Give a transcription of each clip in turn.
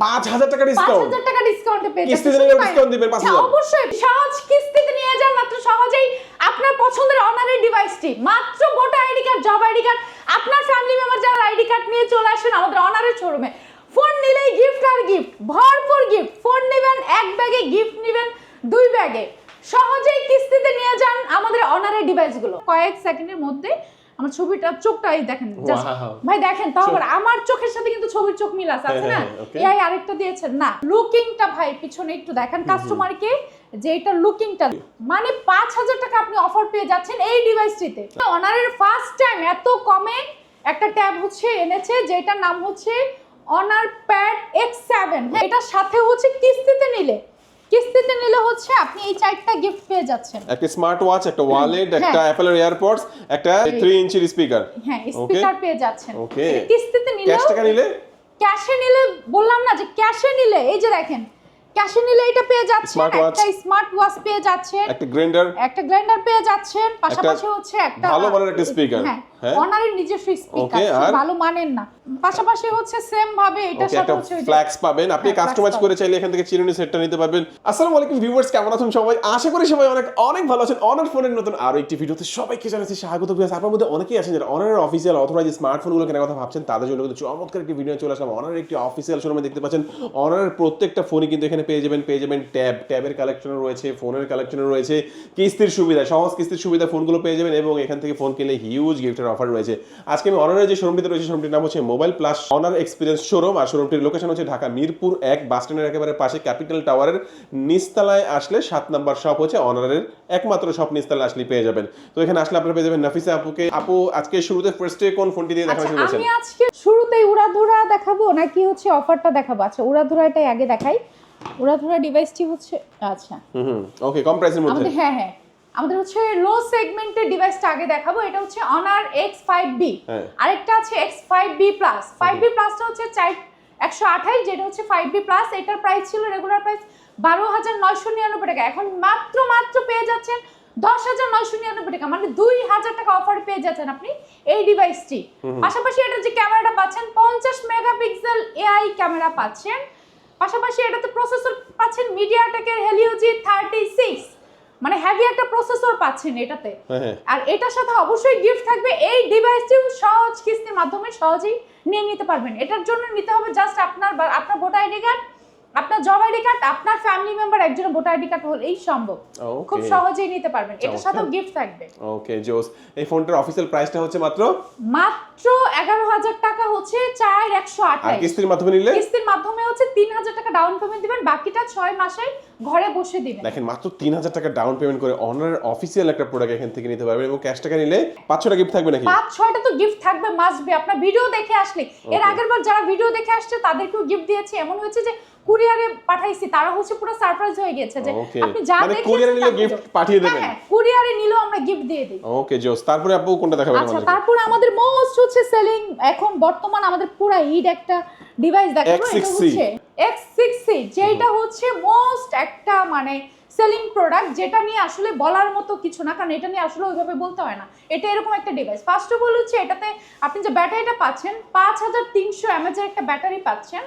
পাঁচ হাজার টাকা ডিসকাউন্ট টাকা ডিসকাউন্টে পেয়ে কিস্তিতে নিলে শুধু তাই discount না? দিবেন 5,000 অবশ্যই সহজ কিস্তিতে নিয়ে যান মাত্র সহজেই আপনার পছন্দের অনারের ডিভাইসটি মাত্র ID card job ID card আপনার ফ্যামিলি মেম্বার যারা আইডি কার্ড নিয়ে চলে আসেন আমাদের অনারের শোরুমে ফোন নিলেই গিফট আর গিফট ভরপুর গিফট ফোন নেবেন এক ব্যাগে গিফট নেবেন দুই ব্যাগে। সহজেই কিস্তিতে নিয়ে যান আমাদের অনারের ডিভাইসগুলো কয়েক সেকেন্ডের মধ্যে আমার ছবিটা চোখটা এই দেখেন ভাই দেখেন তাও আবার আমার চোখের সাথে কিন্তু ছবির চোখ মিল আছে আছে হ্যাঁ, না হ্যাঁ, এআই আরেকটা দিয়েছেন না লুকিংটা ভাই পিছনে একটু দেখেন কাস্টমারকে যে এটা লুকিংটা মানে পাঁচ হাজার টাকা আপনি অফার পেয়ে যাচ্ছেন এই ডিভাইসটিতে অনারের ফার্স্ট টাইম এত কমে একটা ট্যাব হচ্ছে এনেছে যেটার নাম হচ্ছে অনার প্যাড এক্স সেভেন। এটার সাথে হচ্ছে কিস্তিতে নিলে। কিস্তিতে নিলে হচ্ছে আপনি এই চারটা গিফট পেয়ে যাচ্ছেন। একটা স্মার্ট ওয়াচ একটা ওয়ালেট একটা অ্যাপল এর এয়ারপডস একটা 3 ইঞ্চির স্পিকার হ্যাঁ স্পিকার পেয়ে যাচ্ছেন। ওকে কিস্তিতে নিলে ক্যাশ টাকা নিলে? ক্যাশে নিলে বললাম না যে ক্যাশে নিলে এই যে দেখেন ক্যাশে নিলে এটা পেয়ে যাচ্ছেন একটা স্মার্ট ওয়াচ পেয়ে যাচ্ছেন একটা গ্রাইন্ডার একটা গ্রাইন্ডার পেয়ে যাচ্ছেন পাশাপাশি হচ্ছে একটা ভালো মানের একটা speaker, হ্যাঁ হ্যাঁ? অনারের নিজস্ব স্পিকার ভালো মানের না। পাশাপাশি হচ্ছে সেম ভাবে ওকে সাথে হচ্ছে ফ্ল্যাক্স পাবেন। আপনি হ্যাঁ, কাস্টমাইজ করে চাইলে এখান থেকে চিরুনি সেটটা নিতে পারবেন। আসসালামু আলাইকুম ভিউয়ার্স কেমন আছেন সবাই? আশা করি সবাই অনেক অনেক ভালো আছেন। অনার ফোনের নতুন আরও একটি ভিডিওতে সবাইকে জানাচ্ছি স্বাগত। ভিউয়ার্স আপনার মধ্যে অনেকেই আছেন যারা অনারের অফিসিয়াল অথরাইজ স্মার্টফোনগুলো কেনার কথা ভাবছেন তাদের জন্য কিন্তু চমৎকার একটি ভিডিও চলে আসলাম। অনারের একটি অফিসিয়াল শোরুমে দেখতে পাচ্ছেন। অনারের প্রত্যেকটা ফোনই কিন্তু এখানে পেয়ে যাবেন পেয়ে যাবেন ট্যাব। ট্যাবের কালেকশনও রয়েছে ফোনের কালেকশনও রয়েছে কিস্তির সুবিধা সহজ কিস্তির সুবিধা ফোনগুলো পেয়ে যাবেন এবং এখান থেকে ফোন কিনলে হিউজ গিফটের অফার রয়েছে। আজকে আমি অনারের যে শোরুমটিতে রয়েছে শোরুমটির নাম হচ্ছে mobile plus Honor experience showroom আর শোরুমটির লোকেশন হচ্ছে ঢাকা মিরপুর এক বাস স্ট্যান্ডের একেবারে পাশে ক্যাপিটাল টাওয়ারের নিচতলায় আসলে সাত নাম্বার শপ হচ্ছে অনারের একমাত্র শপ নিচতলায় আসলে পেয়ে যাবেন। তো এখানে আসলে আপনারা পেয়ে যাবেন নাফিসা আপুকে। আপু আজকে শুরুতে ফার্স্টে কোন ফোনটি দিয়ে দেখানো আচ্ছা শুরু করেছেন? আমি আজকে শুরুতেই উড়াধুরা দেখাবো নাকি হচ্ছে অফারটা দেখাবো? আচ্ছা উড়াধুরাটাই আগে দেখাই। উড়াধুরা ডিভাইসটি হচ্ছে আচ্ছা। হুম ওকে কম প্রাইসের মধ্যে। আমাদের হ্যাঁ হ্যাঁ। আমাদের হচ্ছে লো সেগমেন্টের ডিভাইসটা আগে দেখাবো এটা হচ্ছে অনার এক্স ফাইভ বি। আরেকটা আছে X five B plus five B প্লাসটা হচ্ছে চার একশো আঠাইশ যেটা হচ্ছে ফাইভ বি প্লাস এটার প্রাইস ছিল রেগুলার প্রাইস বারো হাজার নয়শো নিরানব্বই টাকা। এখন মাত্র মাত্র পেয়ে যাচ্ছেন দশ হাজার নয়শো নিরানব্বই টাকা। মানে দুই হাজার টাকা অফার পেয়ে যাচ্ছেন আপনি এই ডিভাইসটি পাশাপাশি এটা যে ক্যামেরাটা পাচ্ছেন পঞ্চাশ মেগাপিক্সেল এআই ক্যামেরা পাচ্ছেন। পাশাপাশি এটাতে প্রসেসর পাচ্ছেন মিডিয়াটেকের হেলিওজি থার্টি সিক্স মানে হ্যাভি একটা প্রসেসর পাচ্ছেন এটাতে। হ্যাঁ হ্যাঁ। আর এটার সাথে অবশ্যই গিফট থাকবে। এই ডিভাইসটিও সহজ কিস্তির মাধ্যমে সহজেই নিয়ে নিতে পারবেন। এটার জন্য নিতে হবে জাস্ট আপনার বা- আপনার ভোটার আইডি কার্ড আপনার জব আইডি কার্ড আপনার ফ্যামিলি মেম্বার একজনের ভোটার আইডি কার্ড হলেই সম্ভব। খুব সহজেই নিতে পারবেন। এটার। সাথেও গিফট থাকবে। ওকে জোস এই ফোনটার অফিসিয়াল প্রাইসটা হচ্ছে মাত্র? মাত্র এগারো হাজার টাকা হচ্ছে চার একশো আর আঠাশ কিস্তির মাধ্যমে নিলে? কিস্তির মাধ্যমে হচ্ছে তিন হাজার টাকা ডাউন পেমেন্ট দিবেন বাকিটা ছয় মাসে ঘরে বসে দিবেন। দেখেন মাত্র তিন হাজার টাকা ডাউন পেমেন্ট করে অনারের অফিসিয়াল একটা প্রোডাক্ট এখান থেকে নিতে পারবেন এবং ক্যাশ টাকা নিলে পাঁচশোটা গিফট থাকবে নাকি? পাঁচ ছয়টা তো গিফট থাকবে মাস্ট বি আপনার ভিডিও দেখে আসলে। এর আগের বার যারা ভিডিও দেখে আসছে তাদেরকেও গিফট দিয়েছি। এমন হয়েছে যে কুরিয়ারে পাঠাইছি তারা হচ্ছে পুরো সারপ্রাইজ হয়ে গেছে যে আপনি যা দেখেছেন কুরিয়ার নিলে গিফট পাঠিয়ে দেবেন। হ্যাঁ কুরিয়ারে নিলেও আমরা গিফট দিয়ে দিই। ওকে জোস তারপরে আপু কোনটা দেখাবেন আচ্ছা তারপর আমাদের মোস্ট হচ্ছে সেলিং এখন বর্তমান আমাদের পুরো হিট একটা ডিভাইস দেখাবো এটা X6C হচ্ছে X6C যেটা হচ্ছে মোস্ট একটা মানে সেলিং প্রোডাক্ট যেটা নিয়ে আসলে বলার মতো কিছু না কারণ এটা নিয়ে আসলে ওইভাবে বলতে হয় না। এটা এরকম একটা ডিভাইস ফার্স্ট অফ অল হচ্ছে এটাতে আপনি যে ব্যাটারিটা পাচ্ছেন পাঁচ হাজার তিনশো একটা ব্যাটারি পাচ্ছেন।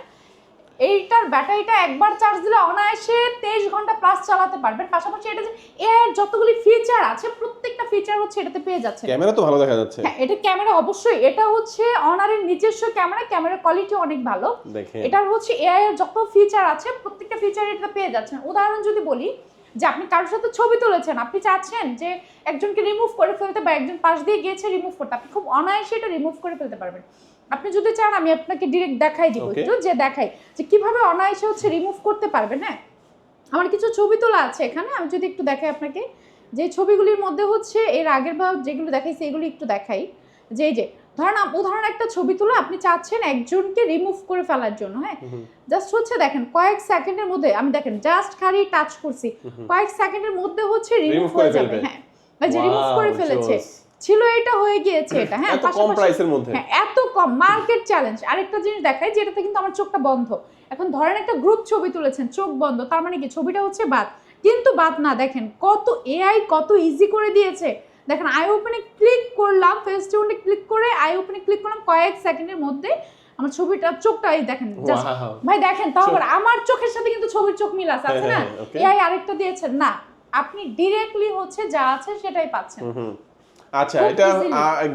এইটার ব্যাটারিটা একবার চার্জ দিলে অনায়াসে তেইশ ঘণ্টা প্লাস চালাতে পারবেন। পাশাপাশি এটা যে এর যতগুলি ফিচার আছে প্রত্যেকটা ফিচার হচ্ছে এটাতে পেয়ে যাচ্ছে ক্যামেরা তো ভালো দেখা যাচ্ছে। হ্যাঁ এটা ক্যামেরা অবশ্যই। এটা হচ্ছে অনারের নিজস্ব ক্যামেরা ক্যামেরার কোয়ালিটি অনেক ভালো। দেখেন। এটার হচ্ছে এআই এর যত ফিচার আছে প্রত্যেকটা ফিচার এটা পেয়ে যাচ্ছেন। উদাহরণ যদি বলি যে আপনি কারোর সাথে ছবি তুলেছেন আপনি চাচ্ছেন যে একজনকে রিমুভ করে ফেলতে বা একজন পাশ দিয়ে গিয়েছে রিমুভ করতে আপনি খুব অনায়াসে এটা রিমুভ করে ফেলতে পারবেন। আপনি যদি চান আমি আপনাকে ডিরেক্ট দেখাই দিব একটু যে দেখাই যে কীভাবে অনায়াসে হচ্ছে রিমুভ করতে পারবেন হ্যাঁ? আমার কিছু ছবি তোলা আছে এখানে আমি যদি একটু দেখাই আপনাকে যে ছবিগুলির মধ্যে হচ্ছে এর আগের বার যেগুলো দেখাইছি এগুলো একটু দেখাই। যে যে ধরেন উদাহরণ একটা ছবি তুলে আপনি চাচ্ছেন একজনকে রিমুভ করে ফেলার জন্য হ্যাঁ? জাস্ট হচ্ছে দেখেন কয়েক সেকেন্ডের মধ্যে আমি দেখেন জাস্ট খালি টাচ করছি কয়েক সেকেন্ডের মধ্যে হচ্ছে রিমুভ হয়ে যাবে হ্যাঁ? যে রিমুভ করে ফেলেছে। ছিল এটা হয়ে গিয়েছে এটা। হ্যাঁ এত কম প্রাইসের মধ্যে। হ্যাঁ এত কম মার্কেট চ্যালেঞ্জ আরেকটা জিনিস দেখাই যেটাতে কিন্তু আমার চোখটা বন্ধ। এখন ধরেন একটা গ্রুপ ছবি তুলেছেন চোখ বন্ধ তার মানে কি? ছবিটা হচ্ছে বাদ। কিন্তু বাদ না দেখেন কত এআই কত ইজি করে দিয়েছে। দেখেন আই ওপেনে ক্লিক করলাম ফেস টিউনে ক্লিক করে আই ওপেনে ক্লিক করলাম কয়েক সেকেন্ডের মধ্যে আমার ছবিটা চোখটা এই দেখেন ভাই দেখেন তাও আমার চোখের সাথে কিন্তু ছবির চোখ মিল আছে আছে না হ্যাঁ, হ্যাঁ, okay. এআই আরেকটা দিয়েছেন না আপনি ডিরেক্টলি হচ্ছে যা আছে সেটাই পাচ্ছেন। আচ্ছা এটা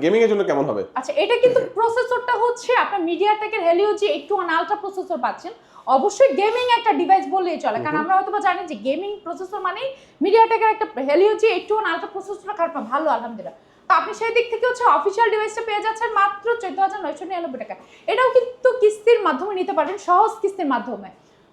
গেমিং এর জন্য কেমন হবে? আচ্ছা এটা কিন্তু প্রসেসরটা হচ্ছে আপনার মিডিয়াটেকের হেলিও জি একটু আলট্রা প্রসেসর পাচ্ছেন অবশ্যই গেমিং একটা ডিভাইস বললেই চলে। কারণ আমরা হয়তো জানি যে গেমিং প্রসেসর মানেই মিডিয়াটেকের একটা হেলিও জি একটু আলট্রা প্রসেসরটা খারাপ ভালো আলহামদুলিল্লাহ। তো আপনি সেই দিক থেকে হচ্ছে অফিসিয়াল ডিভাইসটা পেয়ে যাচ্ছেন মাত্র চোদ্দ হাজার নয়শো নিরানব্বই টাকা। এটাও কিন্তু কিস্তির মাধ্যমে নিতে পারবেন সহজ কিস্তির মাধ্যমে।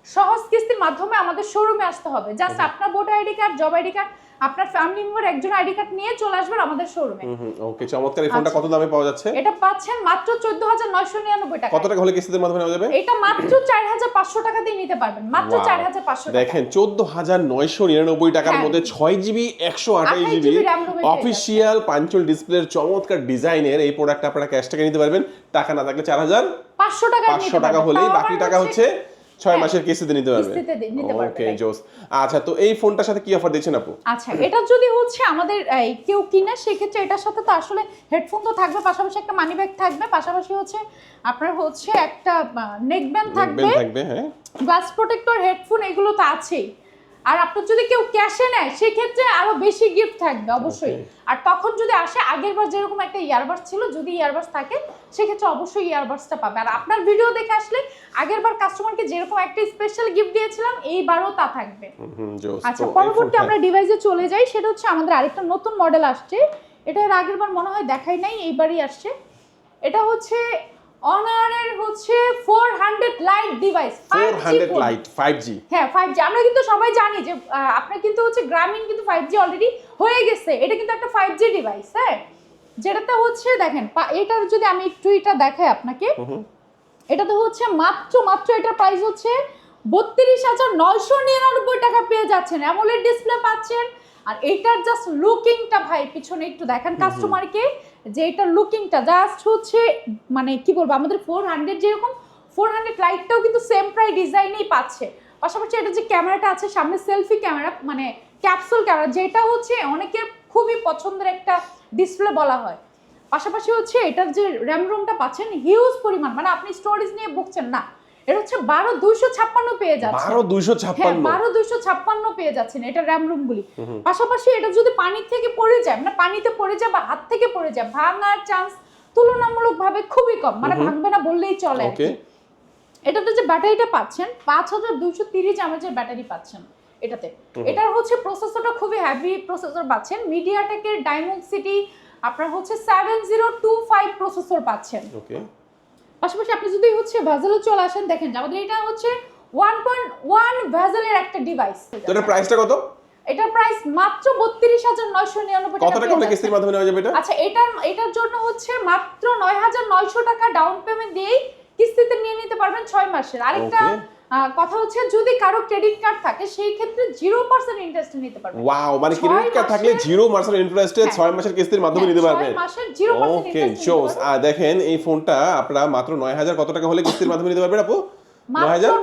সহজ কিস্তির মাধ্যমে আমাদের শোরুমে আসতে হবে। জাস্ট আপনার voter ID card job ID card আপনার ফ্যামিলি মেম্বার একজন আইডি কার্ড নিয়ে চলে আসবেন আমাদের শোরুমে ওকে চমৎকার এই ফোনটা আচ্ছা। কত দামে পাওয়া যাচ্ছে? এটা পাচ্ছেন মাত্র চোদ্দ হাজার নয়শো নিরানব্বই টাকা কত টাকা হলে কিস্তির মাধ্যমে নেওয়া যাবে? এটা মাত্র চার হাজার পাঁচশো টাকা দিয়ে নিতে পারবেন মাত্র Wow. চার হাজার পাঁচশো টাকা। দেখেন চোদ্দ হাজার নয়শো নিরানব্বই টাকার হ্যাঁ। মধ্যে ছয় জিবি একশো আঠাশ জিবি GB RAM অফিসিয়াল পাঞ্চল ডিসপ্লের চমৎকার ডিজাইনের এই প্রোডাক্ট আপনারা ক্যাশ টাকা নিতে পারবেন। টাকা না থাকলে চার হাজার পাঁচশো টাকা পাঁচশো টাকা হলেই বাকি টাকা হচ্ছে ছয় হ্যাঁ, মাসের কিস্তিতে নিতে পারবেন, ওকে জোস আচ্ছা তো এই ফোনটার সাথে কি অফার দিচ্ছেন আপু? আচ্ছা এটা যদি হচ্ছে আমাদের এই, কেউ কিনে সেক্ষেত্রে এটার সাথে তো আসলে হেডফোন তো থাকবে পাশাপাশি একটা মানি ব্যাগ থাকবে পাশাপাশি হচ্ছে আপনার হচ্ছে একটা নেক ব্যান্ড থাকবে। থাকবে হ্যাঁ। গ্লাস প্রোটেক্টর হেডফোন এগুলো তো আছেই। আর আপনার যদি কেউ ক্যাশে নেয় সেক্ষেত্রে আরও বেশি গিফট থাকবে অবশ্যই। আর তখন যদি আসে আগের বার যেরকম একটা ইয়ারবাস ছিল যদি ইয়ারবাস থাকে সেক্ষেত্রে অবশ্যই ইয়ারবাসটা পাবে। আর আপনার ভিডিও দেখে আসলে আগের বার কাস্টমারকে যেরকম একটা স্পেশাল গিফট দিয়েছিলাম এইবারও তা থাকবে। আচ্ছা পরবর্তী আমরা ডিভাইসে চলে যাই সেটা হচ্ছে আমাদের আরেকটা নতুন মডেল আসছে। এটা এর আগের বার মনে হয় দেখাই নাই এইবারই আসছে। এটা হচ্ছে অনারের হচ্ছে four hundred lite device four hundred lite five G হ্যাঁ ফাইভ জি আমরা কিন্তু সবাই জানি যে আপনার কিন্তু হচ্ছে গ্রামীণ কিন্তু ফাইভ জি অলরেডি হয়ে গেছে। এটা কিন্তু একটা ফাইভ জি ডিভাইস হ্যাঁ? যেটাতে হচ্ছে দেখেন এটার যদি আমি একটু এটা দেখাই আপনাকে। এটাতে হচ্ছে মাত্র মাত্র এটার প্রাইস হচ্ছে বত্রিশ হাজার নয়শো নিরানব্বই টাকা পেয়ে যাচ্ছেন। অ্যামোলেড ডিসপ্লে পাচ্ছেন। আর এটার জাস্ট লুকিংটা ভাই পিছনে একটু দেখেন কাস্টমারকে যে এটার লুকিংটা জাস্ট হচ্ছে মানে কি বলব, আমাদের ফোর হান্ড্রেড যেরকম ফোর হান্ড্রেড লাইটটাও কিন্তু সেম প্রায় ডিজাইনেই পাচ্ছে। পাশাপাশি এটা যে ক্যামেরাটা আছে, সামনে সেলফি ক্যামেরা মানে ক্যাপসুল ক্যামেরা যেটা হচ্ছে অনেকের খুবই পছন্দের একটা ডিসপ্লে বলা হয়। পাশাপাশি হচ্ছে এটার যে র্যাম রুমটা পাচ্ছেন হিউজ পরিমাণ মানে আপনি স্টোরেজ নিয়ে বুকছেন না। এটা হচ্ছে বারো দুইশো ছাপ্পান্ন পেয়ে যাচ্ছে বারো দুইশো হ্যাঁ ছাপ্পান্ন বারো দুইশো ছাপ্পান্ন পেয়ে যাচ্ছেন এটা র্যাম রুম গুলি পাশাপাশি এটা যদি পানির থেকে পড়ে যায় মানে পানিতে পড়ে যায় বা হাত থেকে পড়ে যায় ভাঙার চান্স তুলনামূলক ভাবে খুবই কম মানে ভাঙবে না বললেই চলে এটাতে যে ব্যাটারিটা পাচ্ছেন পাঁচ হাজার দুইশো তিরিশ এমএচের ব্যাটারি পাচ্ছেন এটাতে। এটার হচ্ছে প্রসেসরটা খুবই হ্যাভি প্রসেসর পাচ্ছেন। মিডিয়াটেকের ডায়মন্ড সিটি আপনার হচ্ছে seven zero two five processor পাচ্ছেন। ওকে। পাশাপাশি আপনি যদি হচ্ছে ভ্যাজেলও চলে আসেন দেখেন আমাদের এটা হচ্ছে ওয়ান পয়েন্ট ওয়ান ভ্যাজেলের একটা ডিভাইস তো এটার প্রাইসটা কত? এটার প্রাইস মাত্র বত্রিশ হাজার নয়শো নিরানব্বই কত টাকা হলে কিস্তির মাধ্যমে নেওয়া যাবে এটা? আচ্ছা এটার এটার জন্য হচ্ছে মাত্র নয় হাজার নয়শো টাকা ডাউন পেমেন্ট দিয়েই কিস্তিতে নিয়ে নিতে পারবেন ছয় মাসের। আরেকটা কথা হচ্ছে যদি কারও ক্রেডিট কার্ড থাকে সেই ক্ষেত্রে জিরো পার্সেন্ট ইন্টারেস্ট নিতে পারবেন ওয়াও মানে ক্রেডিট কার্ড থাকলে মাসের- জিরো মাসের ইন্টারেস্টে হ্যাঁ। ছয় মাসের কিস্তির মাধ্যমে নিতে হ্যাঁ, পারবেন ছয় মাসের জিরো পার্সেন্ট ওকে শোস দেখেন এই ফোনটা আপনারা মাত্র নয় হাজার কত টাকা হলে কিস্তির মাধ্যমে নিতে পারবেন আপু? মাত্র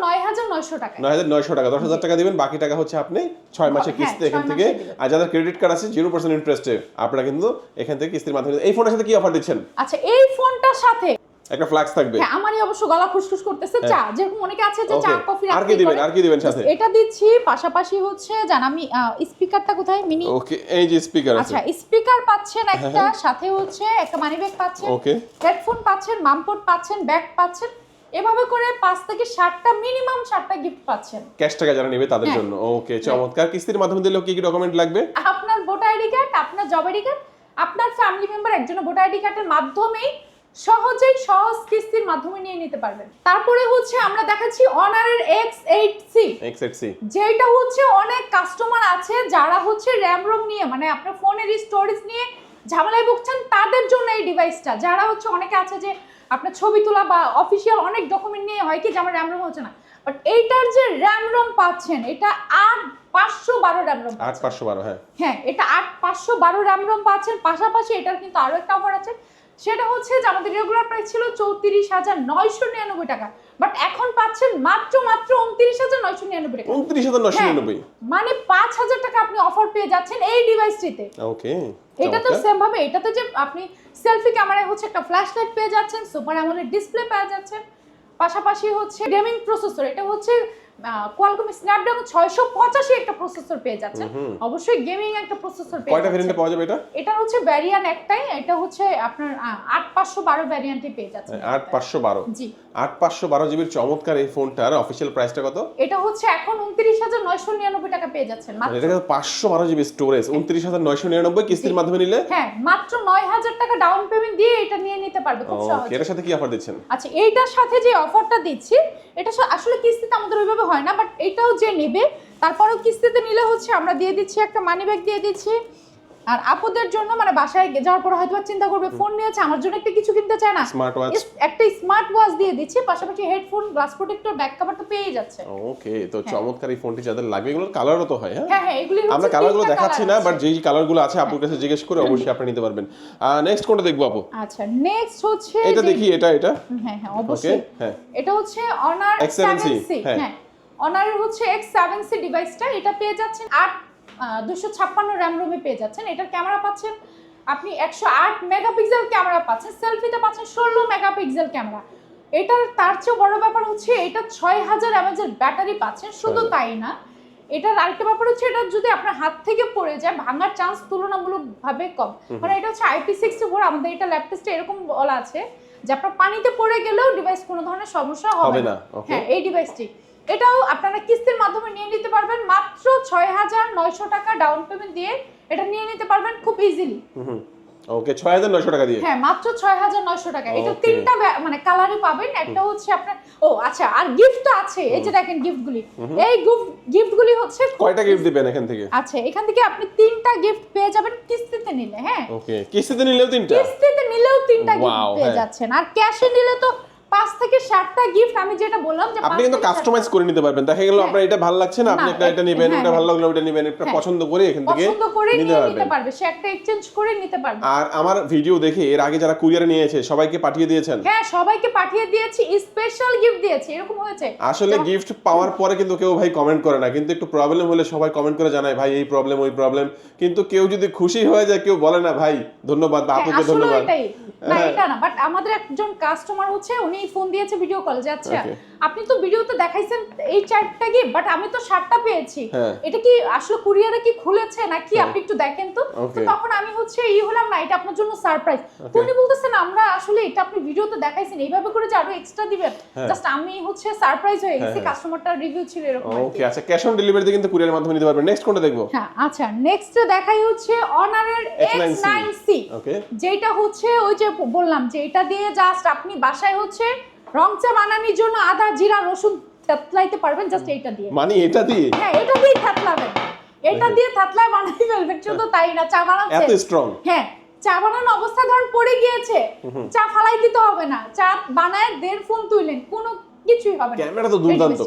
টাকা টাকা টাকা দিবেন বাকি টাকা হচ্ছে আপনি মাসের হ্যাঁ, কিস্তি এখান থেকে। আর যাদের ক্রেডিট কার্ড আছে জিরো পার্সেন্ট ইন্টারেস্টে আপনারা কিন্তু এখান থেকে কিস্তির মাধ্যমে এই ফোনের সাথে কি অফার দিচ্ছেন? আচ্ছা এই ফোনটার সাথে একটা ফ্লাক্স থাকবে। হ্যাঁ আমারই অবশ্য গলা খুশখুশ করতেছে চা যেরকম অনেকে আছে যে চা কফি আর কি দিবেন? আর কি দিবেন সাথে? এটা দিচ্ছি পাশাপাশি হচ্ছে জান আমি স্পিকারটা কোথায় মিনি? ওকে এই যে স্পিকার আছে। আচ্ছা স্পিকার পাচ্ছেন একটা সাথে হচ্ছে একটা মানি ব্যাগ পাচ্ছেন। ওকে হেডফোন পাচ্ছেন মামপট পাচ্ছেন ব্যাগ পাচ্ছেন। এভাবে করে পাঁচ থেকে ষাটটা মিনিমাম ষাটটা গিফট পাচ্ছেন। ক্যাশ টাকা যারা নেবে তাদের হ্যাঁ। জন্য। ওকে চমৎকার। কিস্তির মাধ্যমে দিলেও কি কি ডকুমেন্ট লাগবে? আপনার ভোটার আইডি কার্ড আপনার জব আইডি কার্ড আপনার ফ্যামিলি মেম্বার একজনের ভোটার আইডি কার্ডের মাধ্যমেই সহজেই সহজ কিস্তির মাধ্যমে নিয়ে নিতে পারবেন। তারপরে হচ্ছে আমরা দেখাচ্ছি অনারের এক্স এইট সি এক্সএক্সি যেটা হচ্ছে অনেক কাস্টমার আছে যারা হচ্ছে র্যাম রোম নিয়ে মানে আপনার ফোনের স্টোরেজ নিয়ে ঝামেলায় ভুগছেন তাদের জন্য এই ডিভাইসটা যারা হচ্ছে অনেকে আছে যে আপনার ছবি তোলা বা অফিসিয়াল অনেক ডকুমেন্ট নিয়ে হয় কি যে আমার র্যাম রোম হচ্ছে না। বাট এইটার যে র্যাম রোম পাচ্ছেন এটা আট পাঁচশো বারো র্যাম রোম আট পাঁচশো বারো হ্যাঁ। হ্যাঁ এটা আট পাঁচশো বারো র্যাম রোম পাচ্ছেন। পাশাপাশি এটার কিন্তু আরও একটা অফার আছে। সেটা হচ্ছে যে আমাদের রেগুলার প্রাইস ছিল চৌত্রিশ হাজার নয়শো নিরানব্বই টাকা। বাট এখন পাচ্ছেন মাত্র মাত্র উনত্রিশ হাজার নয়শো নিরানব্বই টাকা। উনত্রিশ হাজার হ্যাঁ, নিরানব্বই। মানে পাঁচ হাজার টাকা আপনি অফার পেয়ে যাচ্ছেন এই ডিভাইসটিতে ওকে এটা তো সেম ভাবে এটাতে যে আপনি সেলফি ক্যামেরায় হচ্ছে একটা ফ্ল্যাশ লাইট পেয়ে যাচ্ছেন সুপার অ্যামোলেড ডিসপ্লে পেয়ে যাচ্ছেন। পাশাপাশি হচ্ছে গেমিং প্রসেসর এটা হচ্ছে কোয়ালকম স্ন্যাপড্রাগন ছয়শো পঁচাশি একটা প্রসেসর পেয়ে যাচ্ছেন অবশ্যই গেমিং একটা প্রসেসর পেয়ে কয়টা ভেরিয়েন্টে পাওয়া যাবে এটা? এটা হচ্ছে ভ্যারিয়ান একটাই এটা হচ্ছে আপনার আহ, আট পাঁচশো বারো ভ্যারিয়ান্টে পেয়ে যাচ্ছে। আট পাঁচশো বারো। জি। আট পাঁচশো বারো জিবির চমৎকার এই ফোনটার অফিসিয়াল প্রাইসটা কত? এটা হচ্ছে এখন উনত্রিশ হাজার নয়শো নিরানব্বই টাকা পেয়ে যাচ্ছেন মানে এটা পাঁচশো বারো জিবি স্টোরেজ উনত্রিশ হাজার নয়শো নিরানব্বই কিস্তির মাধ্যমে নিলে? হ্যাঁ মাত্র নয় হাজার টাকা ডাউন পেমেন্ট দিয়ে এটা নিয়ে নিতে পারবে খুব সহজে। এটার সাথে কি অফার দিচ্ছেন? আচ্ছা এইটার সাথে যে অফারটা দিচ্ছি এটা আসলে কিস্তিতে আমাদের ওইভাবে হয় না বাট এটাও যে নেবে তারপরেও কিস্তিতে নিলে হচ্ছে আমরা দিয়ে দিচ্ছি একটা মানি ব্যাগ দিয়ে দিচ্ছি। আর আপদের জন্য মানে বাসায় যাওয়ার পর হয়তো চিন্তা করবে ফোন নিয়েছে আমার জন্য একটা কিছু কিনতে চায় না। স্মার্ট ওয়াচ একটা স্মার্ট ওয়াচ দিয়ে দিচ্ছে পাশাপাশি headphone glass protector back cover তো পেয়ে যাচ্ছে। ওকে তো চমৎকার এই ফোনটি যাদের লাগবে এগুলোর কালারও তো হয় হ্যাঁ? হ্যাঁ হ্যাঁ এগুলি আমরা কালারগুলো দেখাচ্ছি না। বাট যেই কালারগুলো আছে আপুর কাছে জিজ্ঞেস করে অবশ্যই আপনি নিতে পারবেন। নেক্সট কোনটা দেখব আপু? আচ্ছা নেক্সট হচ্ছে এটা দেখি এটা এটা? হ্যাঁ হ্যাঁ অবশ্যই। হ্যাঁ। এটা হচ্ছে অনার X7C, 7C হ্যাঁ। হ্যাঁ। অনারের হচ্ছে এক্স সেভেন সি ডিভাইসটা এটা পেয়ে যাচ্ছেন আট দুশো ছাপ্পান্ন র্যাম রোমে পেয়ে যাচ্ছেন। এটার ক্যামেরা পাচ্ছেন আপনি একশো আট মেগাপিক্সেল ক্যামেরা পাচ্ছেন। সেলফিতে পাচ্ছেন ষোলো মেগাপিক্সেল ক্যামেরা এটার তার চেয়েও বড় ব্যাপার হচ্ছে এটা ছয় হাজার এমএজের ব্যাটারি পাচ্ছেন শুধু তাই না। এটার আরেকটা ব্যাপার হচ্ছে এটা যদি আপনার হাত থেকে পড়ে যায় ভাঙার চান্স তুলনামূলকভাবে কম। কারণ এটা হচ্ছে আইপি সিক্সটি ফোর আমাদের এটা ল্যাব টেস্টে এরকম বলা আছে যে আপনার পানিতে পড়ে গেলেও ডিভাইস কোনো ধরনের সমস্যা হবে না। হ্যাঁ এই ডিভাইসটি এটাও আপনারা কিস্তির মাধ্যমে নিয়ে নিতে পারবেন মাত্র ছয় হাজার নয়শো টাকা ডাউন পেমেন্ট দিয়ে এটা নিয়ে নিতে পারবেন খুব ইজিলি ওকে ছয় হাজার নয়শো টাকা দিয়ে? হ্যাঁ মাত্র ছয় হাজার নয়শো টাকা। এটা তিনটা মানে কালারে পাবেন। একটা হচ্ছে আপনার ও আচ্ছা আর গিফট তো আছে। এই যে দেখেন গিফটগুলি এই গিফটগুলি হচ্ছে কয়টা গিফট দিবেন এখান থেকে? আচ্ছা এখান থেকে আপনি তিনটা গিফট পেয়ে যাবেন কিস্তিতে নিলে হ্যাঁ? ওকে কিস্তিতে নিলেও তিনটা? কিস্তিতে নিলেও তিনটা গিফট পেয়ে হ্যাঁ। যাচ্ছেন। আর ক্যাশে নিলে তো পাঁচ থেকে গিফট আমি যেটা বললাম যে আপনি কিন্তু কাস্টমাইজ করে নিতে পারবেন দেখা গেল হ্যাঁ। আপনার এটা ভালো লাগছে না আপনি একটা এটা নেবেন হ্যাঁ, এটা ভালো হ্যাঁ। লাগল ওটা নেবেন এটা। পছন্দ করে এখান থেকে পছন্দ করে নিতে পারবে সে একটা এক্সচেঞ্জ করে নিতে পারবে আর আমার ভিডিও দেখে এর আগে যারা কুরিয়ারে নিয়েছে সবাইকে পাঠিয়ে দিয়েছেন হ্যাঁ সবাইকে পাঠিয়ে দিয়েছি স্পেশাল গিফট দিয়েছি এরকম হয়েছে আসলে গিফট পাওয়ার পরে কিন্তু কেউ ভাই কমেন্ট করে না কিন্তু একটু প্রবলেম হলে সবাই কমেন্ট করে জানায় ভাই এই প্রবলেম ওই প্রবলেম কিন্তু কেউ যদি খুশি হয়ে যায় কেউ বলে না ভাই ধন্যবাদ বা আপুকে ধন্যবাদ না। এটা না বাট আমাদের একজন কাস্টমার হচ্ছে উনি ফোন দিয়েছে ভিডিও কল যে Okay. আপনি তো ভিডিওতে দেখাইছেন এই চারটা গিফট বাট আমি তো সাতটা পেয়েছি। হ্যাঁ। এটা কি আসলে কুরিয়ারে কি খুলেছে নাকি হ্যাঁ। আপনি একটু দেখেন তো? তো তখন আমি হচ্ছে ই হলাম না এটা আপনার জন্য সারপ্রাইজ তো উনি বলতেছেন আমরা আসলে এটা আপনি ভিডিওতে দেখাইছেন এইভাবে করে যে আরও এক্সট্রা দিবেন। হ্যাঁ। জাস্ট আমি হচ্ছে সারপ্রাইজ হয়ে গেছি হ্যাঁ। কাস্টমারটার রিভিউ ছিল এরকম কি। ওকে আচ্ছা ক্যাশ অন ডেলিভারিতে কিন্তু কুরিয়ারের মাধ্যমে নিতে পারবেন। নেক্সট কোনটা দেখব? হ্যাঁ আচ্ছা নেক্সট দেখাই হচ্ছে অনারের X9C X9C ওকে যেটা হচ্ছে ওই যে বললাম যে এটা দিয়ে জাস্ট আপনি বাসায় হচ্ছে রং চা বানানোর জন্য আদা জিরা রসুন থেতলাইতে পারবেন জাস্ট এইটা দিয়ে। মানে এটা দিয়ে? হ্যাঁ এটা দিয়ে থেতলাবেন। এটা দিয়ে থেতলায় বানাই ফেলবেন শুধু তাই না চা এত স্ট্রং হ্যাঁ চা বানানোর অবস্থা ধরুন পড়ে গিয়েছে। চা ফালাই দিতে হবে না। চা বানায় দেড় ফোন তুললেন কোনো কিছুই হবে না। ক্যামেরা তো দুর্দান্ত।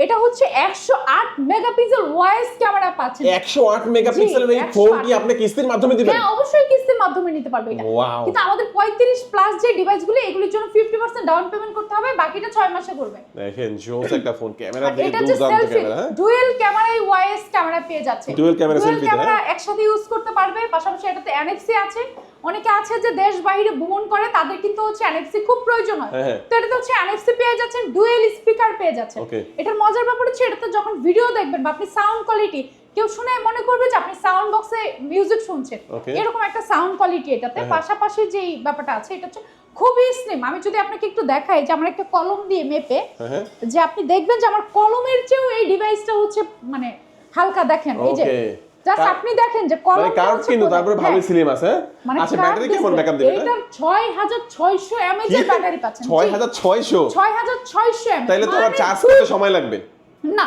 এই। এটা হচ্ছে একশো আট মেগাপিক্সেল ওয়াইস ক্যামেরা পাচ্ছেন। একশো আট মেগাপিক্সেলের এই ফোন কি আপনি কিস্তির মাধ্যমে দিবেন? হ্যাঁ অবশ্যই কিস্তির মাধ্যমে নিতে পারবে এটা. কিন্তু আমাদের পঁয়ত্রিশ প্লাস যে ডিভাইসগুলো এগুলির জন্য ফিফটি পার্সেন্ট ডাউন পেমেন্ট করতে হবে বাকিটা ছয় মাসে করবে। দেখেন জোস একটা ফোন ক্যামেরা আর দিকে এটা যে দুর্দান্ত সেলফি ক্যামেরা ডুয়েল ক্যামেরায় ওয়াইএস ক্যামেরা পেয়ে যাচ্ছে। Camera selfie তে, ক্যামেরা? একসাথে ইউজ করতে পারবে পাশাপাশি এটাতে এনএফসি আছে। অনেকে আছে যে দেশ বাইরে ভ্রমণ করে তাদের কিন্তু হচ্ছে এনএফসি খুব প্রয়োজন হয়। হ্যাঁ, হ্যাঁ। তো এটাতে হচ্ছে এনএফসি পেয়ে যাচ্ছেন ডুয়েল স্পিকার পেয়ে যাচ্ছেন। এটার মজার ব্যাপার হচ্ছে এটাতে যখন ভিডিও দেখবেন বা আপনি সাউন্ড কোয়ালিটি কেউ শুনে মনে করবে যে আপনি সাউন্ড বক্সে মিউজিক শুনছেন। এরকম একটা সাউন্ড কোয়ালিটি এটাতে। হ্যাঁ। পাশাপাশি যেই ব্যাপারটা আছে এটা হচ্ছে খুবই স্লিম আমি যদি আপনাকে একটু দেখাই যে আমার একটা কলম দিয়ে মেপে যে আপনি দেখবেন যে আমার কলমের চেয়েও এই ডিভাইসটা হচ্ছে মানে হালকা দেখেন। এই যে. জাস্ট আপনি দেখেন যে মানে কলম কার্ভ কিন্তু তারপরে ভালো স্লিম আছে হ্যাঁ? মানে আচ্ছা ব্যাটারি কেমন ব্যাকআপ দেবে? এটা এটা 6600 এমএএইচ এর ব্যাটারি পাচ্ছেন। ছয় হাজার ছয়শো? 6600 এমএএইচ তাহলে তো আর চার্জ করতে সময় লাগবে। না।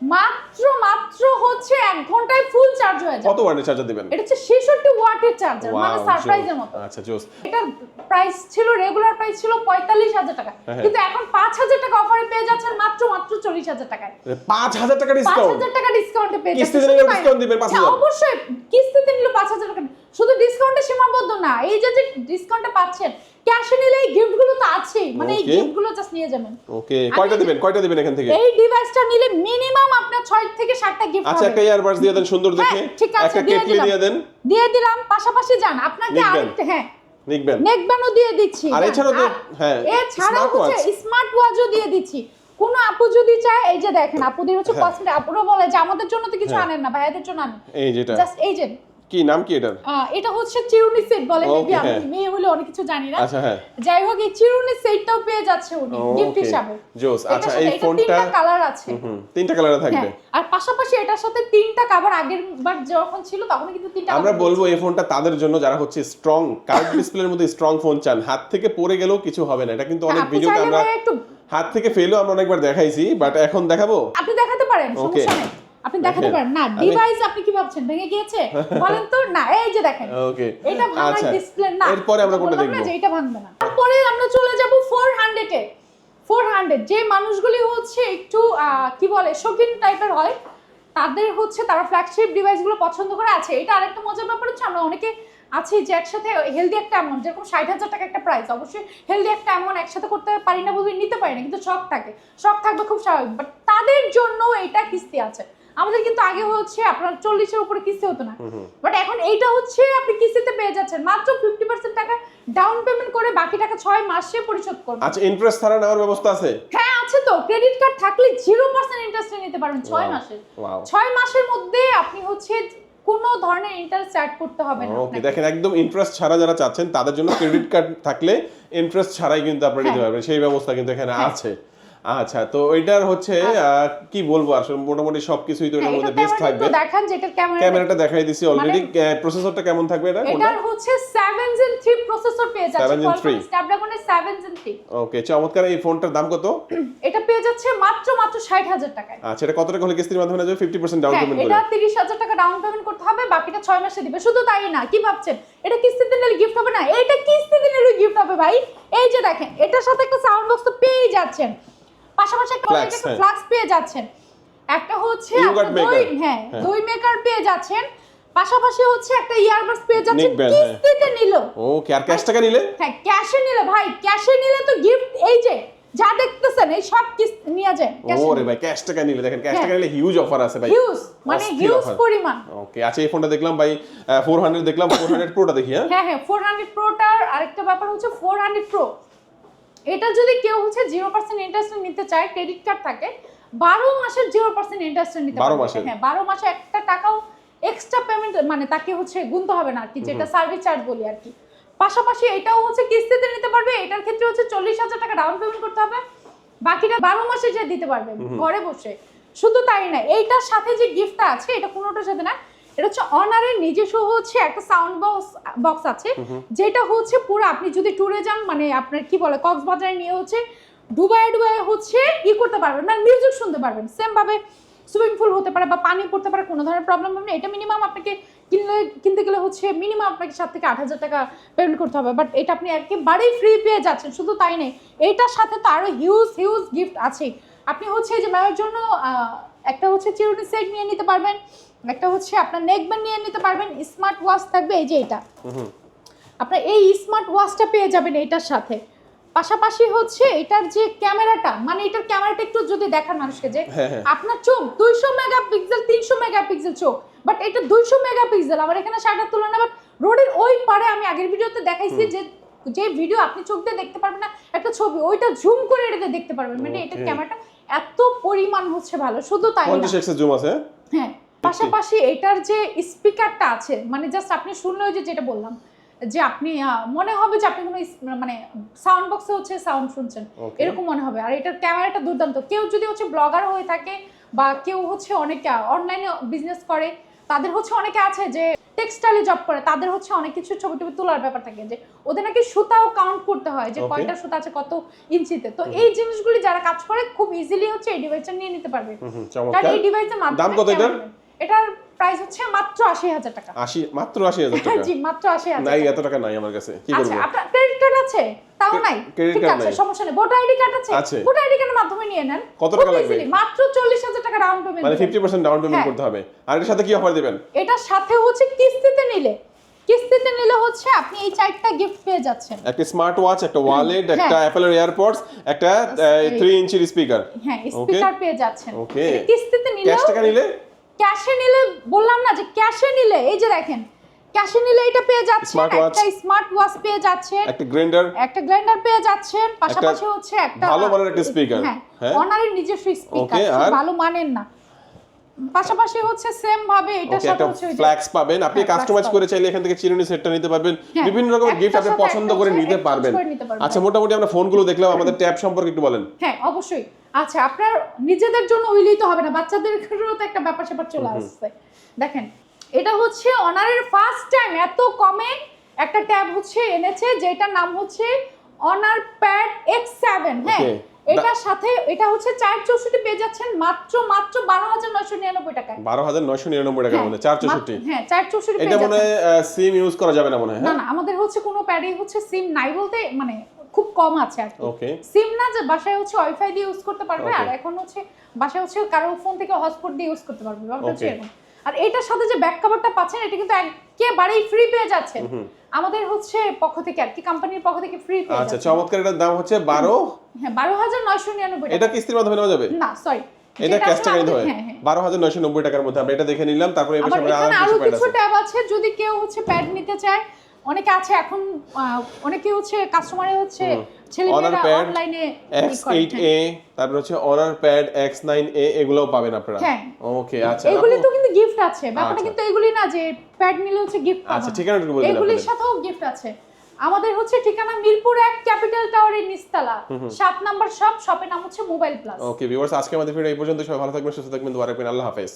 মাত্র মাত্র হচ্ছে এক ঘন্টায় ফুল চার্জ হয়ে যাবে। কত ওয়াটের চার্জার দিবেন? এটা হচ্ছে 66 ওয়াটের চার্জার মানে সারপ্রাইজের মতো। আচ্ছা জোস। এটার প্রাইস ছিল রেগুলার প্রাইস ছিল পঁয়তাল্লিশ হাজার টাকা। হ্যাঁ। কিন্তু এখন পাঁচ হাজার টাকা অফারে পেয়ে যাচ্ছেন মাত্র মাত্র চল্লিশ হাজার টাকায়। পাঁচ হাজার টাকা পাঁচ ডিসকাউন্ট হাজার টাকা ডিসকাউন্টে পেয়ে কিস্তিতে যাচ্ছেন। শুধু তাই দিবেন পাঁচ হ্যাঁ, হাজার? অবশ্যই। কিস্তিতে নিলে পাঁচ হাজার টাকা শুধু ডিসকাউন্টে সীমাবদ্ধ না এই যে যে ডিসকাউন্টে পাচ্ছেন ক্যাশে নিলে এই গিফটগুলো তো আছেই মানে এই Okay. গিফটগুলো জাস্ট নিয়ে যাবেন। ওকে কয়টা দিবেন? কয়টা দিবেন এখান থেকে? এই ডিভাইসটা নিলে মিনিমাম আপনার ছয় থেকে সাতটা গিফট আচ্ছা একটা ইয়ারবাডস দিয়ে দেন সুন্দর দেখে। হ্যাঁ, একটা কেটলি দিয়ে দেন। দিয়ে দিলাম পাশাপাশি যান আপনাকে। আরেকটা হ্যাঁ। লিখবেন নেকব্যান্ডও দিয়ে দিচ্ছি আর এছাড়াও তো- হ্যাঁ, এছাড়াও হচ্ছে স্মার্ট ওয়াচও দিয়ে দিচ্ছি। কোন আপু যদি চায় এই যে দেখেন আপুদের হচ্ছে হ্যাঁ। কসমেটিক আপুরা বলে যে আমাদের জন্য তো কিছু হ্যাঁ। আনেন না ভাইয়াদের জন্য আনেন। এই যেটা। জাস্ট এই যে কি নাম কি এটার? এটা হচ্ছে চিরুনি সেট বলে মেবি আমি হ্যাঁ। মেয়ে হলে অনেক কিছু জানি না। আচ্ছা হ্যাঁ। যাই হোক এই চিরুনি সেটটাও পেয়ে যাচ্ছে উনি গিফট হিসাবে। জোস। আচ্ছা এই ফোনটা তিনটা কালার আছে। হুম তিনটা কালারে থাকবে। হ্যাঁ আর পাশাপাশি এটার সাথে তিনটা কাভার আগের বার যখন ছিল তখন কিন্তু তিনটা আমরা বলব এই ফোনটা তাদের জন্য যারা হচ্ছে স্ট্রং কার্ভ ডিসপ্লের মধ্যে স্ট্রং ফোন চান। হাত থেকে পড়ে গেলেও কিছু হবে না। এটা কিন্তু হ্যাঁ, অনেক ভিডিওতে আমরা হাত থেকে ফেলও আমরা অনেকবার দেখাইছি বাট এখন দেখাবো? আপনি দেখাতে পারেন. সমস্যা নেই। আপনি দেখাতে পারেন। না ডিভাইস আপনি কি ভাবছেন? ভেঙে গিয়েছে? বলেন তো। না এই যে দেখেন। ওকে এটা ভাঙার আচ্ছা। ডিসপ্লে না এরপরে আমরা কোনটা বললাম না এটা ভাঙবে না। তারপরে আমরা চলে যাব 400 এ। 400 যে মানুষগুলি হচ্ছে একটু কি বলে শৌখিন টাইপের হয় তাদের হচ্ছে তারা ফ্ল্যাগশিপ ডিভাইসগুলো পছন্দ করে আছে। এটা আরেকটা মজার ব্যাপার হচ্ছে আমরা অনেকে আছি যে একসাথে হেলদি একটা অ্যামাউন্ট যেরকম ষাট হাজার টাকা একটা প্রাইস অবশ্যই হেলদি একটা অ্যামাউন্ট একসাথে করতে পারি না বলে নিতে পারি না কিন্তু শখ থাকে। শখ থাকবে খুব স্বাভাবিক বাট তাদের জন্য এটা কিস্তি আছে। আমাদের কিন্তু আগে হচ্ছে আপনার চল্লিশের উপরে কিস্তি হতো না। বাট এখন এইটা হচ্ছে আপনি কিস্তিতে পেয়ে যাচ্ছেন। মাত্র ফিফটি পার্সেন্ট টাকা ডাউন পেমেন্ট করে বাকি টাকা ছয় মাসে পরিশোধ করবেন। আচ্ছা ইন্টারেস্ট ছাড়া নেওয়ার ব্যবস্থা আছে? হ্যাঁ আছে তো। ক্রেডিট কার্ড থাকলে জিরো পার্সেন্ট ইন্টারেস্টে নিতে পারবেন ছয় মাসে। ছয় মাসের মধ্যে আপনি হচ্ছে কোনো ধরনের ইন্টারেস্ট চার্জ করতে হবে না ওকে দেখেন একদম ইন্টারেস্ট ছাড়া যারা চাচ্ছেন তাদের জন্য ক্রেডিট কার্ড থাকলে ইন্টারেস্ট ছাড়াই কিন্তু আপনারা নিতে হ্যাঁ। পারবেন। সেই ব্যবস্থা কিন্তু এখানে হ্যাঁ। আছে। আচ্ছা তো এটার হচ্ছে কি বলব? আসলে মোটামুটি সবকিছুই তো এটার হ্যাঁ, মধ্যে বেস্ট থাকবে। দেখান যে এটার ক্যামেরা ক্যামেরাটা দেখাই দিছি অলরেডি প্রসেসরটা কেমন থাকবে এটা এটার হচ্ছে 7 জেন 3 প্রসেসর পেয়ে যাচ্ছে। 7 Gen 3 স্ন্যাপড্রাগনের 7 জেন 3 ওকে চমৎকার। এই ফোনটার দাম কত? এটা পেয়ে যাচ্ছে মাত্র মাত্র 60000 টাকায়। আচ্ছা এটা কত টাকা হলে কিস্তির মাধ্যমে যাবে? 50% ডাউন পেমেন্ট এটা করে 30000 টাকা ডাউন পেমেন্ট করতে হবে বাকিটা 6 মাসে দিবে। শুধু তাই না কি ভাবছেন? এটা কিস্তিতে নিলে গিফট হবে না এটা কিস্তিতে নিলে গিফট হবে ভাই। এই যে দেখেন এটার সাথে একটা সাউন্ড বক্স তো পেয়েই যাচ্ছেন। পাশাপাশি একটা হ্যাঁ। ফ্লাক্স পেয়ে যাচ্ছেন। একটা হচ্ছে দই হ্যাঁ হ্যাঁ। দই মেকার পেয়ে যাচ্ছেন। পাশাপাশি হচ্ছে একটা ইয়ারবাডস পেয়ে যাচ্ছেন। হ্যাঁ। কিস্তিতে নিল। ওকে আর ক্যাশ টাকা নিলে? হ্যাঁ ক্যাশে নিলে ভাই ক্যাশে নিলে তো গিফট এই যে যা দেখতেছেন এই সব কিস্তি নিয়ে যায় ওরে ভাই ক্যাশ টাকা নিলে দেখেন ক্যাশ। টাকা নিলে হিউজ অফার আছে ভাই। হিউজ মানে হিউজ পরিমাণ। ওকে আচ্ছা এই ফোনটা দেখলাম ভাই ফোর হান্ড্রেড দেখলাম ফোর হান্ড্রেড প্রোটা দেখি হ্যাঁ। হ্যাঁ হ্যাঁ ফোর হান্ড্রেড প্রোটার আরেকটা ব্যাপার হচ্ছে ফোর হান্ড্রেড প্রো এটা যদি কেউ হচ্ছে জিরো পার্সেন্ট ইন্টারেস্ট নিতে চায় ক্রেডিট কার্ড থাকে বারো মাসের জিরো পার্সেন্ট ইন্টারেস্ট নিতে 12 পারবে। হ্যাঁ বারো মাসে একটা টাকাও এক্সট্রা পেমেন্ট মানে তাকে হচ্ছে গুনতে হবে না আর কি যেটা সার্ভিস চার্জ বলি আর কি। পাশাপাশি এটাও হচ্ছে কিস্তিতে নিতে পারবে এটার ক্ষেত্রে হচ্ছে চল্লিশ হাজার টাকা ডাউন পেমেন্ট করতে হবে। বাকিটা বারো মাসে যে দিতে পারবে ঘরে বসে। শুধু তাই না এইটার সাথে যে গিফটটা আছে এটা কোনোটার সাথে না এটা হচ্ছে অনারের নিজস্ব হচ্ছে একটা সাউন্ড বক্স বক্স আছে যেটা হচ্ছে পুরো আপনি যদি ট্যুরে যান মানে আপনার কি বলে কক্সবাজারে নিয়ে হচ্ছে ডুবাই ডুবাই হচ্ছে ই করতে পারবেন মানে মিউজিক শুনতে পারবেন। সেম ভাবে সুইমিং পুল হতে পারে বা পানি পড়তে পারে কোনো ধরনের প্রবলেম হবে না। এটা মিনিমাম আপনাকে কিনলে কিনতে গেলে হচ্ছে মিনিমাম আপনাকে সাত থেকে আট হাজার টাকা পেমেন্ট করতে হবে। বাট এটা আপনি একেবারেই ফ্রি পেয়ে যাচ্ছেন শুধু তাই নেই এইটার সাথে তো আরও হিউজ হিউজ গিফট আছে আপনি হচ্ছে যে ম্যামের জন্য একটা হচ্ছে চিরুনি সেট নিয়ে নিতে পারবেন। একটা হচ্ছে আপনার নেক ব্যান্ড নিয়ে নিতে পারবেন স্মার্ট ওয়াচ থাকবে এই যে এটা। আপনার এই স্মার্ট ওয়াচটা পেয়ে যাবেন এটার সাথে। পাশাপাশি হচ্ছে এটার যে ক্যামেরাটা মানে এটার ক্যামেরাটা একটু যদি দেখান মানুষকে যে হ্যাঁ, হ্যাঁ। আপনার চোখ দুইশো মেগাপিক্সেল তিনশো মেগাপিক্সেল চোখ বাট এটা দুইশো মেগাপিক্সেল আমার এখানে শাটার তুলনা বাট রোডের ওই পারে আমি আগের ভিডিওতে দেখাইছি যে যে ভিডিও আপনি চোখ দিয়ে দেখতে পারবেন না একটা ছবি ওইটা জুম করে এটাতে দেখতে পারবেন। মানে এটার ক্যামেরাটা এত পরিমাণ হচ্ছে ভালো শুধু তাই না। পঞ্চাশ জুম আছে হ্যাঁ পাশাপাশি এটার যে স্পিকারটা আছে মানে জাস্ট আপনি শুনলে যে যেটা বললাম যে আপনি মনে হবে যে আপনি কোনো মানে সাউন্ড বক্সে হচ্ছে সাউন্ড শুনছেন এরকম মনে হবে। আর এটার ক্যামেরাটা দুর্দান্ত। কেউ যদি হচ্ছে ব্লগার হয়ে থাকে বা কেউ হচ্ছে অনেকে অনলাইনে বিজনেস করে তাদের হচ্ছে অনেকে আছে যে টেক্সটাইলে জব করে তাদের হচ্ছে অনেক কিছু ছবি টবি তোলার ব্যাপার থাকে যে ওদের নাকি সুতাও কাউন্ট করতে হয় যে কয়টা সুতা আছে কত ইঞ্চিতে। তো এই জিনিসগুলি যারা কাজ করে খুব ইজিলি হচ্ছে এই ডিভাইসটা নিয়ে নিতে পারবে। কারণ এই ডিভাইসের মাধ্যমে দাম কত এটার? প্রাইস হচ্ছে মাত্র আশি হাজার টাকা। আশি মাত্র আশি হাজার টাকা? জি মাত্র আশি হাজার নাই এত টাকা নাই আমার কাছে। কি আচ্ছা করব? আপনার ক্রেডিট কার্ড আছে? তাও নাই? ঠিক আছে সমস্যা নেই। ভোটার আইডি কার্ড আছে? আছে। ভোটার আইডি কার্ডের মাধ্যমে নিয়ে নেন। কত টাকা লাগবে? মাত্র চল্লিশ হাজার টাকা ডাউন পেমেন্ট মানে ফিফটি পার্সেন্ট ডাউন পেমেন্ট। করতে হবে। আর এর সাথে কি অফার দিবেন? এটার সাথে হচ্ছে কিস্তিতে নিলে। কিস্তিতে নিলে হচ্ছে আপনি এই চারটা গিফট পেয়ে যাচ্ছেন। একটা স্মার্ট ওয়াচ একটা ওয়ালেট হ্যাঁ। একটা অ্যাপেলের এয়ারপডস একটা এই- থ্রি ইঞ্চির স্পিকার হ্যাঁ স্পিকার পেয়ে যাচ্ছেন. এটা কিস্তিতে নিলে ক্যাশ টাকা নিলে ক্যাশে নিলে বললাম না যে ক্যাশে নিলে এই যে দেখেন ক্যাশে নিলে এটা পেয়ে যাচ্ছেন একটা স্মার্ট ওয়াচ পেয়ে যাচ্ছেন একটা গ্রাইন্ডার একটা গ্রাইন্ডার পেয়ে যাচ্ছেন পাশাপাশি হচ্ছে একটা ভালো মানের একটা speaker, হ্যাঁ হ্যাঁ? অনারের নিজস্ব স্পিকার ভালো মানের না। পাশাপাশি হচ্ছে সেম ভাবে এটা সাথে হচ্ছে ফ্ল্যাক্স পাবেন। আপনি হ্যাঁ, কাস্টমাইজ করে চাইলে এখান থেকে চিরুনি সেটটা নিতে পারবেন। হ্যাঁ, বিভিন্ন রকমের গিফট আপনি পছন্দ করে নিতে পারবেন করে নিতে পারবেন। আচ্ছা মোটামুটি আমরা ফোনগুলো দেখলাম আমাদের ট্যাব সম্পর্কে একটু বলেন। হ্যাঁ অবশ্যই। আচ্ছা আপনার নিজেদের জন্য হইলেই তো হবে না বাচ্চাদের তো একটা ব্যাপার স্যাপার চলে আসছে। দেখেন এটা হচ্ছে অনারের ফার্স্ট টাইম এত কমে একটা ট্যাব হচ্ছে এনেছে যেটার নাম হচ্ছে অনার প্যাড এক্স সেভেন হ্যাঁ. এটার সাথে এটা হচ্ছে চার চৌষট্টি পেয়ে যাচ্ছেন মাত্র মাত্র বারো হাজার নয়শো নিরানব্বই টাকায়। বারো হাজার নয়শো নিরানব্বই টাকার মধ্যে চার চৌষট্টি। হ্যাঁ চার চৌষট্টি এটা মনে সিম ইউজ করা যাবে না মনে হয় না হ্যাঁ? না আমাদের হচ্ছে কোনো প্যাডে হচ্ছে সিম নাই বলতে মানে খুব কম আছে আর কি। সিম না যে বাসায় হচ্ছে ওয়াইফাই দিয়ে ইউজ করতে পারবে আর এখন হচ্ছে বাসায় হচ্ছে কারও ফোন থেকে হটস্পট দিয়ে ইউজ করতে পারবে ব্যাপারটা হচ্ছে এরকম। আর এটার সাথে যে ব্যাক কভারটা পাচ্ছেন এটা কিন্তু একেবারেই ফ্রি পেয়ে যাচ্ছেন। আমাদের হচ্ছে পক্ষ থেকে আর কি কোম্পানির পক্ষ থেকে ফ্রি পেয়ে আচ্ছা চমৎকার এটার দাম হচ্ছে বারো? হ্যাঁ বারো হাজার নয়শো নিরানব্বই এটা কিস্তির মাধ্যমে নেওয়া যাবে? না সরি এটা ক্যাশ টাকা নিতে হবে হ্যাঁ হ্যাঁ। বারো হাজার নয়শো নব্বই টাকার মধ্যে আমরা এটা দেখে নিলাম তারপরে আবার সামনে আরও কিছু ট্যাব আছে। যদি কেউ হচ্ছে প্যাড নিতে চায় অনেকে আছে এখন অনেকে হচ্ছে কাস্টমারে হচ্ছে ছেলেমেয়েরা Honor অনলাইনে এক্স এইট এ তারপর হচ্ছে Honor pad X nine A এগুলোও পাবেন আপনারা। হ্যাঁ। ওকে আচ্ছা এগুলি তো কিন্তু গিফট আছে ব্যাপারটা আচ্ছা। কিন্তু এগুলি না যে প্যাড নিলে হচ্ছে গিফট আচ্ছা ঠিকানাটা একটু বলে দিন এগুলির সাথেও গিফট আছে। আমাদের হচ্ছে ঠিকানা মিরপুর এক ক্যাপিটাল টাওয়ারের নিচতলা। সাত নাম্বার শপ শপের নাম হচ্ছে মোবাইল প্লাস ওকে ভিউয়ার্স আজকে আমাদের ভিডিও এই পর্যন্ত সবাই ভালো থাকবেন সুস্থ থাকবেন দোয়া রাখবেন। আল্লাহ হাফেজ।